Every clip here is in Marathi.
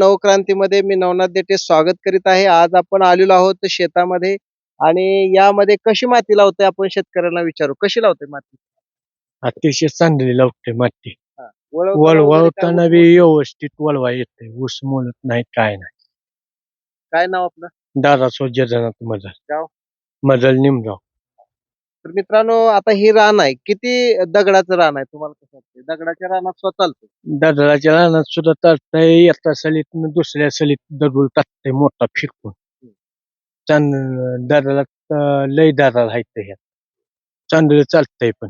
नवक्रांतीमध्ये मी नवनाथ देठे स्वागत करीत आहे. आज आपण आलेलो आहोत शेतामध्ये आणि यामध्ये कशी माती लावते आपण शेतकऱ्यांना विचारू? कशी लावते माती? अतिशय चांगली लावते माती. वळवताना बी व्यवस्थित वळवा येते ऊस मोडत नाही काय नाही. काय नाव आपलं? दादा सोजनाथ मजल. गाव? मजल निमगाव. तर मित्रांनो आता ही रान आहे. किती दगडाचं रान आहे तुम्हाला कसं वाटतं दगडाच्या रानात स्वतः चालतं दादराच्या रानात सुद्धा टाकताय एका सलीत दुसऱ्या सलीत दगड टाकतंय मोठा फिरकून. चांद अं, लय दादा आहेत ह्यात. चांदळ चालतंय पण.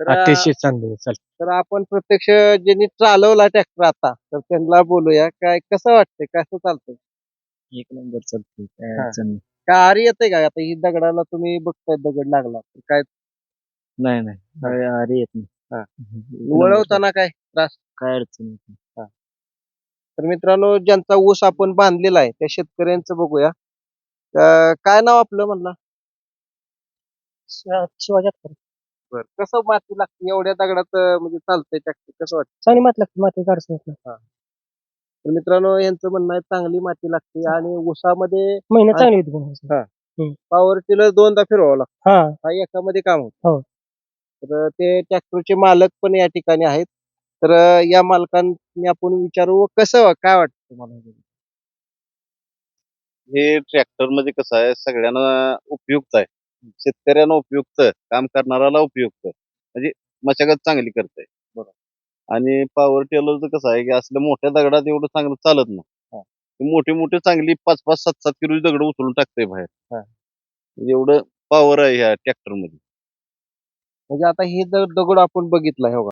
तर अतिशय चांगलं चालतं तर आपण प्रत्यक्ष ज्यांनी चालवला ट्रॅक्टर आता तर त्यांना बोलूया काय कसं वाटतंय? कसं चालतंय? एक नंबर चालतंय. काय अडचण काय आरी येते का आता ही दगडाला तुम्ही बघताय दगड लागला तर काय? नाही नाही. अरे येत हा. नाही वळवताना काय? त्रास? काय अडचण येत नाही. तर मित्रांनो ज्यांचा ऊस आपण बांधलेला आहे त्या शेतकऱ्यांचं बघूया. अं, काय नाव आपलं म्हणला? शिवाजी बर. कसं माती लागते? एवढ्या दगडात अं, म्हणजे चालतंय कसं वाटतं चांगली माती लागते माती नाही. तर मित्रांनो यांचं म्हणणं आहे चांगली माती लागते आणि ऊसामध्ये मेहनत हा. चांगली होती पण पॉवर टिलर दोनदा फिरवावं लागतं. हा. हा एकामध्ये काम होत. हो. तर ते ट्रॅक्टरचे मालक पण या ठिकाणी आहेत. तर या मालकांनी आपण विचारू व कसं काय वाटतं तुम्हाला हे ट्रॅक्टरमध्ये कसं आहे सगळ्यांना उपयुक्त आहे. शेतकऱ्यांना उपयुक्त काम करणाऱ्याला उपयुक्त. म्हणजे मशागत चांगली करते आणि पॉवर टेलरचं कसं आहे की असल्या मोठ्या दगडात एवढं चांगलं चालत नाही. ते मोठी मोठी चांगली पाच पाच सात सात किलो दगड उचलून टाकते बाहेर. हा. म्हणजे एवढं पॉवर आहे ह्या ट्रॅक्टरमध्ये. म्हणजे आता हे जर दगड आपण बघितला हे बघा.